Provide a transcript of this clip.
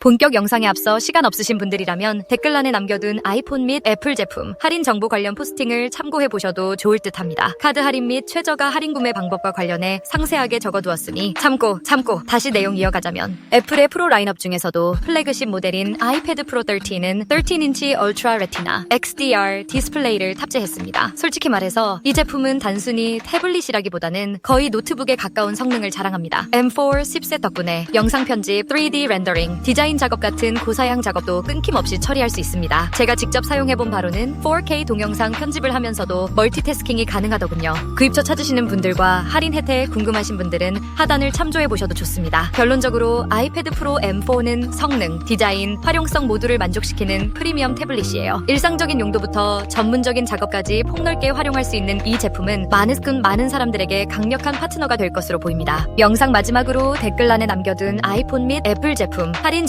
본격 영상에 앞서 시간 없으신 분들이라면 댓글란에 남겨둔 아이폰 및 애플 제품 할인 정보 관련 포스팅을 참고해 보셔도 좋을 듯 합니다. 카드 할인 및 최저가 할인 구매 방법과 관련해 상세하게 적어두었으니 참고 참고 다시 내용 이어가자면 애플의 프로 라인업 중에서도 플래그십 모델인 아이패드 프로 13은 13인치 얼트라 레티나 XDR 디스플레이를 탑재했습니다. 솔직히 말해서 이 제품은 단순히 태블릿이라기보다는 거의 노트북에 가까운 성능을 자랑합니다. M4 10셋 덕분에 영상 편집, 3D 렌더링, 디자인 작업 같은 고사양 작업도 끊김없이 처리할 수 있습니다. 제가 직접 사용해본 바로는 4K 동영상 편집을 하면서도 멀티태스킹이 가능하더군요. 구입처 찾으시는 분들과 할인 혜택 궁금하신 분들은 하단을 참조해보셔도 좋습니다. 결론적으로 아이패드 프로 M4는 성능, 디자인, 활용성 모두를 만족시키는 프리미엄 태블릿이에요. 일상적인 용도부터 전문적인 작업까지 폭넓게 활용할 수 있는 이 제품은 많은 많은 사람들에게 강력한 파트너가 될 것으로 보입니다. 영상 마지막으로 댓글란에 남겨둔 아이폰 및 애플 제품 할인